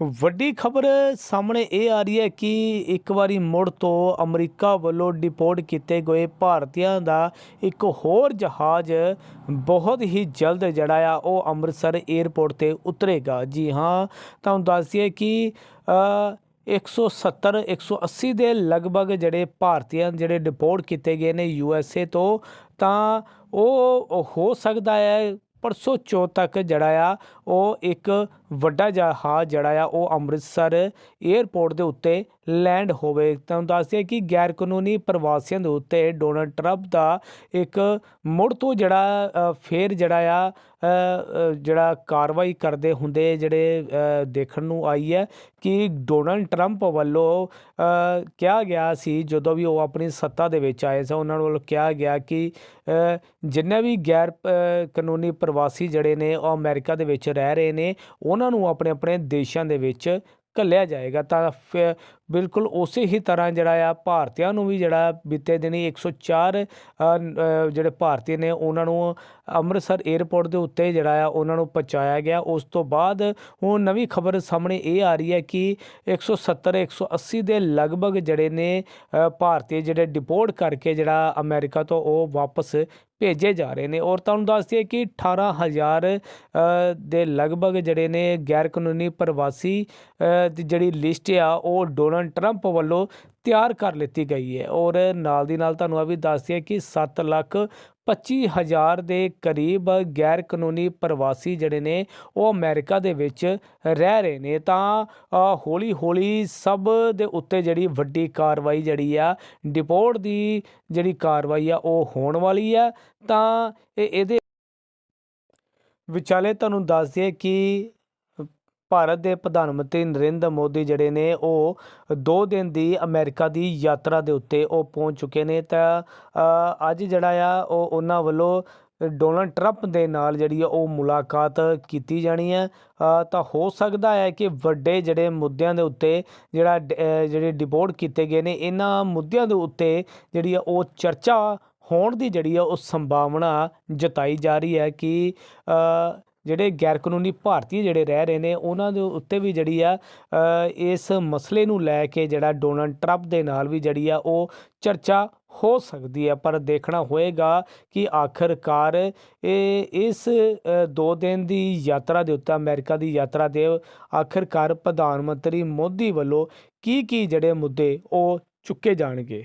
ਵੱਡੀ ਖਬਰ ਸਾਹਮਣੇ ਇਹ ਆ ਰਹੀ ਹੈ ਕਿ ਇੱਕ ਵਾਰੀ ਮੁੜ ਤੋਂ ਅਮਰੀਕਾ ਵੱਲੋਂ ਡਿਪੋਰਟ ਕੀਤੇ ਗਏ ਭਾਰਤੀਆਂ ਦਾ ਇੱਕ ਹੋਰ ਜਹਾਜ਼ ਬਹੁਤ ਹੀ ਜਲਦ ਜਿਹੜਾ ਆ ਉਹ ਅੰਮ੍ਰਿਤਸਰ 에ਅਰਪੋਰਟ ਤੇ ਉਤਰੇਗਾ। ਜੀ ਹਾਂ ਤੁਹਾਨੂੰ ਦੱਸ ਦਈਏ ਕਿ ਅ, 170 180 ਦੇ ਲਗਭਗ ਜਿਹੜੇ ਭਾਰਤੀਆਂ ਜਿਹੜੇ ਡਿਪੋਰਟ ਕੀਤੇ ਗਏ ਨੇ ਯੂ ਐਸ ਏ ਤੋਂ ਤਾਂ ਉਹ ਹੋ ਸਕਦਾ ਹੈ ਪਰਸੋਂ ਚੌਥ ਤੱਕ ਜਿਹੜਾ ਆ, ਉਹ ਇੱਕ ਵੱਡਾ ਜਹਾਜ਼ ਜਿਹੜਾ ਆ, ਉਹ ਅੰਮ੍ਰਿਤਸਰ 에ਅਰਪੋਰਟ ਦੇ ਉੱਤੇ ਲੈਂਡ ਹੋਵੇ। ਤੁਹਾਨੂੰ ਦੱਸਦੇ ਕਿ ਗੈਰ ਕਾਨੂੰਨੀ ਪ੍ਰਵਾਸੀਆਂ ਦੇ ਉੱਤੇ ਡੋਨਲਡ ਟਰੰਪ ਦਾ ਇੱਕ ਮੁੜ ਤੋਂ ਜਿਹੜਾ ਫੇਰ ਜਿਹੜਾ ਆ ਜਿਹੜਾ ਕਾਰਵਾਈ ਕਰਦੇ ਹੁੰਦੇ ਜਿਹੜੇ ਦੇਖਣ ਨੂੰ ਆਈ ਹੈ ਕਿ ਡੋਨਲਡ ਟਰੰਪ ਵੱਲੋਂ ਕਿਹਾ ਗਿਆ ਸੀ ਜਦੋਂ ਵੀ ਉਹ ਆਪਣੀ ਸੱਤਾ ਦੇ ਵਿੱਚ ਆਏ ਸਨ, ਉਹਨਾਂ ਵੱਲੋਂ ਕਿਹਾ ਗਿਆ ਕਿ ਜਿੰਨੇ ਵੀ ਗੈਰ ਕਾਨੂੰਨੀ ਪ੍ਰਵਾਸੀ ਜਿਹੜੇ ਨੇ ਉਹ ਅਮਰੀਕਾ ਦੇ ਵਿੱਚ ਰਹਿ ਰਹੇ ਨੇ, ਉਹਨਾਂ ਨੂੰ ਆਪਣੇ ਆਪਣੇ ਦੇਸ਼ਾਂ ਦੇ ਵਿੱਚ ਘੱਲਿਆ ਜਾਏਗਾ ਤਾਂ ਫਿਰ ਬਿਲਕੁਲ ਉਸੇ ਹੀ ਤਰ੍ਹਾਂ ਜਿਹੜਾ ਆ ਭਾਰਤੀਆਂ ਨੂੰ ਵੀ ਜਿਹੜਾ ਬੀਤੇ ਦਿਨੀ 104 ਅ, ਅ, ਜਿਹੜੇ ਭਾਰਤੀ ਨੇ ਉਹਨਾਂ ਨੂੰ ਅੰਮ੍ਰਿਤਸਰ 에ਅਰਪੋਰਟ ਦੇ ਉੱਤੇ ਜਿਹੜਾ ਆ ਉਹਨਾਂ ਨੂੰ ਪਹੁੰਚਾਇਆ ਗਿਆ। ਉਸ ਤੋਂ ਬਾਅਦ ਹੁਣ ਨਵੀਂ ਖਬਰ ਸਾਹਮਣੇ ਇਹ ਆ ਰਹੀ ਹੈ ਕਿ 170 180 ਦੇ ਲਗਭਗ ਜਿਹੜੇ ਨੇ ਭਾਰਤੀ ਜਿਹੜੇ ਡਿਪੋਰਟ ਕਰਕੇ ਜਿਹੜਾ ਅਮਰੀਕਾ ਤੋਂ ਉਹ ਵਾਪਸ ਭੇਜੇ ਜਾ ਰਹੇ ਨੇ ਔਰ ਤੁਹਾਨੂੰ ਦੱਸ ਦਈਏ ਕਿ 18000 ਅ, ਦੇ ਲਗਭਗ ਜਿਹੜੇ ਨੇ ਗੈਰ ਕਾਨੂੰਨੀ ਪ੍ਰਵਾਸੀ ਦੀ ਜਿਹੜੀ ਲਿਸਟ ਆ ਉਹ ਡੋਨਲਡ ਟਰੰਪ ਵੱਲੋਂ ਤਿਆਰ ਕਰ ਲਿੱਤੀ ਗਈ ਹੈ। ਔਰ ਨਾਲ ਦੀ ਨਾਲ ਤੁਹਾਨੂੰ ਇਹ ਵੀ ਦੱਸ ਦਈਏ ਕਿ 7 ਲੱਖ 25000 ਦੇ ਕਰੀਬ ਗੈਰ ਕਾਨੂੰਨੀ ਪ੍ਰਵਾਸੀ ਜਿਹੜੇ ਨੇ, ਉਹ ਅਮਰੀਕਾ ਦੇ ਵਿੱਚ ਰਹਿ ਰਹੇ ਨੇ। ਤਾਂ ਹੌਲੀ ਹੌਲੀ ਸਭ ਦੇ ਉੱਤੇ ਜਿਹੜੀ ਵੱਡੀ ਕਾਰਵਾਈ ਜਿਹੜੀ ਆ, ਡਿਪੋਰਟ ਦੀ ਜਿਹੜੀ ਕਾਰਵਾਈ ਆ, ਉਹ ਹੋਣ ਵਾਲੀ ਆ। ਤਾਂ ਇਹ ਇਹਦੇ ਵਿਚਾਲੇ ਤੁਹਾਨੂੰ ਦੱਸ ਦਈਏ ਕਿ ਭਾਰਤ ਦੇ ਪ੍ਰਧਾਨ ਮੰਤਰੀ ਨਰਿੰਦਰ ਮੋਦੀ ਜਿਹੜੇ ਨੇ, ਉਹ 2 ਦਿਨ ਦੀ ਅਮਰੀਕਾ ਦੀ ਯਾਤਰਾ ਦੇ ਉੱਤੇ ਉਹ ਪਹੁੰਚ ਚੁੱਕੇ ਨੇ। ਤਾਂ ਅੱਜ ਜਿਹੜਾ ਆ, ਉਹ ਉਹਨਾਂ ਵੱਲੋਂ ਡੋਨਲਡ ਟਰੰਪ ਦੇ ਨਾਲ ਜਿਹੜੀ ਆ, ਉਹ ਮੁਲਾਕਾਤ ਕੀਤੀ ਜਾਣੀ ਹੈ ਤਾਂ ਹੋ ਸਕਦਾ ਹੈ ਕਿ ਵੱਡੇ ਜਿਹੜੇ ਮੁੱਦਿਆਂ ਦੇ ਉੱਤੇ ਜਿਹੜਾ ਜਿਹੜੇ ਡਿਪੋਰਟ ਕੀਤੇ ਗਏ ਨੇ, ਇਹਨਾਂ ਮੁੱਦਿਆਂ ਦੇ ਉੱਤੇ ਜਿਹੜੀ ਆ, ਉਹ ਚਰਚਾ ਹੋਣ ਦੀ ਜਿਹੜੀ ਆ, ਉਹ ਸੰਭਾਵਨਾ ਜਤਾਈ ਜਾ ਰਹੀ ਹੈ ਕਿ ਜਿਹੜੇ ਗੈਰ ਕਾਨੂੰਨੀ ਭਾਰਤੀ ਜਿਹੜੇ ਰਹਿ ਰਹੇ ਨੇ ਉਹਨਾਂ ਦੇ ਉੱਤੇ ਵੀ ਜਿਹੜੀ ਆ ਇਸ ਮਸਲੇ ਨੂੰ ਲੈ ਕੇ ਜਿਹੜਾ ਡੋਨਲਡ ਟਰੰਪ ਦੇ ਨਾਲ ਵੀ ਜਿਹੜੀ ਆ ਉਹ ਚਰਚਾ ਹੋ ਸਕਦੀ ਹੈ ਪਰ ਦੇਖਣਾ ਹੋਏਗਾ ਕਿ ਆਖਰਕਾਰ ਇਹ ਇਸ ਅ, ਦੋ ਦਿਨ ਦੀ ਯਾਤਰਾ ਦੇ ਉੱਤੇ ਅਮਰੀਕਾ ਦੀ ਯਾਤਰਾ ਦੇ ਆਖਰਕਾਰ ਪ੍ਰਧਾਨ ਮੰਤਰੀ ਮੋਦੀ ਵੱਲੋਂ ਕੀ ਕੀ ਜਿਹੜੇ ਮੁੱਦੇ ਉਹ ਚੁੱਕੇ ਜਾਣਗੇ?